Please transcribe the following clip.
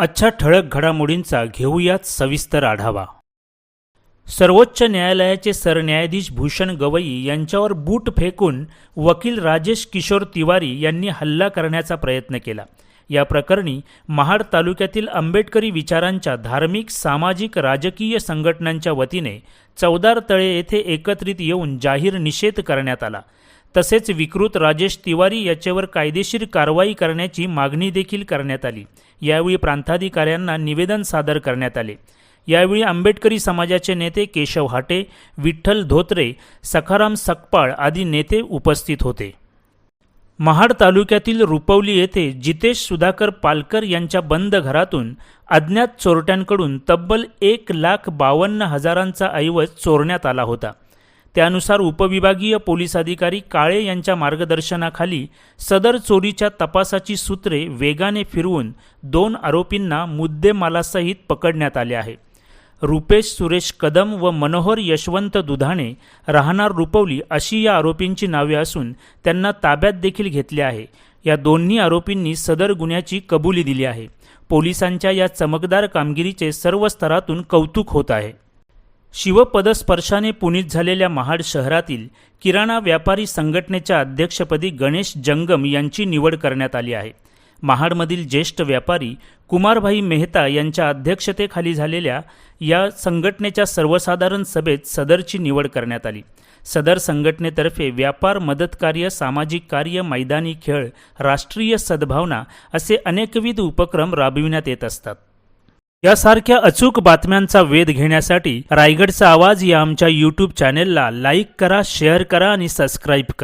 आजच्या ठळक घडामोडींचा घेऊयात सविस्तर आढावा. सर्वोच्च न्यायालयाचे सरन्यायाधीश भूषण गवई यांच्यावर बूट फेकून वकील राजेश किशोर तिवारी यांनी हल्ला करण्याचा प्रयत्न केला. या प्रकरणी महाड तालुक्यातील आंबेडकरी विचारांच्या धार्मिक सामाजिक राजकीय संघटनांच्या वतीने चौदार तळे येथे एकत्रित येऊन जाहीर निषेध करण्यात आला. तसेच विकृत राजेश तिवारी याच्यावर कायदेशीर कारवाई करण्याची मागणी देखील करण्यात आली. यावेळी प्रांताधिकाऱ्यांना निवेदन सादर करण्यात आले. यावेळी आंबेडकरी समाजाचे नेते केशव हाटे विठ्ठल धोत्रे सखाराम सकपाळ आदी नेते उपस्थित होते. महाड तालुक्यातील रुपवली येथे जितेश सुधाकर पालकर यांच्या बंद घरातून अज्ञात चोरट्यांकडून तब्बल एक लाख बावन्न हजारांचा ऐवज चोरण्यात आला होता. त्यानुसार उपविभागीय पोलीस अधिकारी काळे यांच्या मार्गदर्शनाखाली सदर चोरीच्या तपासाची सूत्रे वेगाने फिरवून दोन आरोपींना मुद्देमालासहित पकडण्यात आले आहे. रुपेश सुरेश कदम व मनोहर यशवंत दुधाणे राहणार रुपवली अशी या आरोपींची नावे असून त्यांना ताब्यात देखील घेतले आहे. या दोन्ही आरोपींनी सदर गुन्ह्याची कबुली दिली आहे. पोलिसांच्या या चमकदार कामगिरीचे सर्व स्तरातून कौतुक होत आहे. शिवपदस्पर्शाने पुनीत झालेल्या महाड शहरातील किराणा व्यापारी संघटनेच्या अध्यक्षपदी गणेश जंगम यांची निवड करण्यात आली आहे. महाडमधील ज्येष्ठ व्यापारी कुमारभाई मेहता यांच्या अध्यक्षतेखाली झालेल्या या संघटनेच्या सर्वसाधारण सभेत सदरची निवड करण्यात आली. सदर संघटनेतर्फे व्यापार मदत कार्य सामाजिक कार्य मैदानी खेळ राष्ट्रीय सद्भावना असे अनेकविध उपक्रम राबविण्यात येत असतात. यासारख्या अचूक बातम्यांचा वेध घेण्यासाठी रायगडचा आवाज या आमच्या यूट्यूब चॅनेलला लाईक करा शेअर करा आणि सबस्क्राईब करा.